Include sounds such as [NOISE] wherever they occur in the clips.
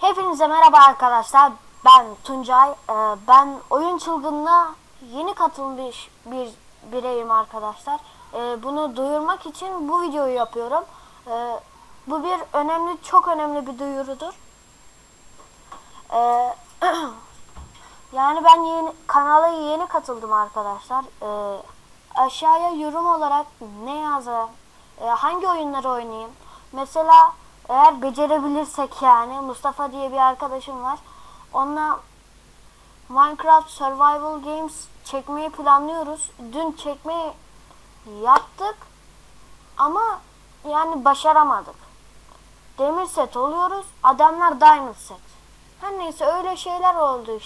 Hepinize merhaba arkadaşlar. Ben Tuncay. Ee, ben oyun çılgınına yeni katılmış bir bireyim arkadaşlar. Ee, bunu duyurmak için bu videoyu yapıyorum. Ee, bu bir önemli, çok önemli bir duyurudur. Ee, [CLEARS THROAT] yani ben yeni kanala yeni katıldım arkadaşlar. Ee, aşağıya yorum olarak ne yazayım, e, hangi oyunları oynayayım. Mesela eğer becerebilirsek yani Mustafa diye bir arkadaşım var. Onunla Minecraft Survival Games çekmeyi planlıyoruz. Dün çekmeyi yaptık ama yani başaramadık. Demir set oluyoruz. Adamlar diamond set. Her neyse öyle şeyler oldu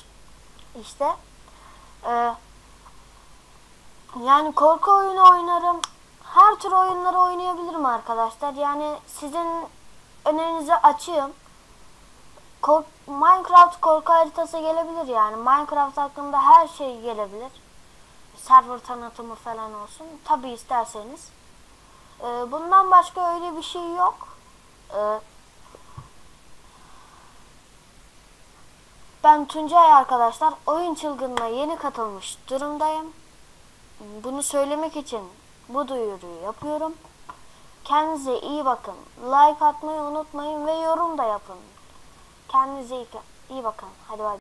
işte. Ee, yani korku oyunu oynarım. Her tür oyunları oynayabilirim arkadaşlar. Yani sizin önerinizi açığım. Kork Minecraft korku haritası gelebilir yani. Minecraft hakkında her şey gelebilir. Server tanıtımı falan olsun. Tabi isterseniz. Ee, bundan başka öyle bir şey yok. Ee, ben Tuncay arkadaşlar. Oyun çılgınına yeni katılmış durumdayım. Bunu söylemek için bu duyuruyu yapıyorum. Kendinize iyi bakın. Like atmayı unutmayın ve yorum da yapın. Kendinize iyi, iyi bakın. Hadi bay.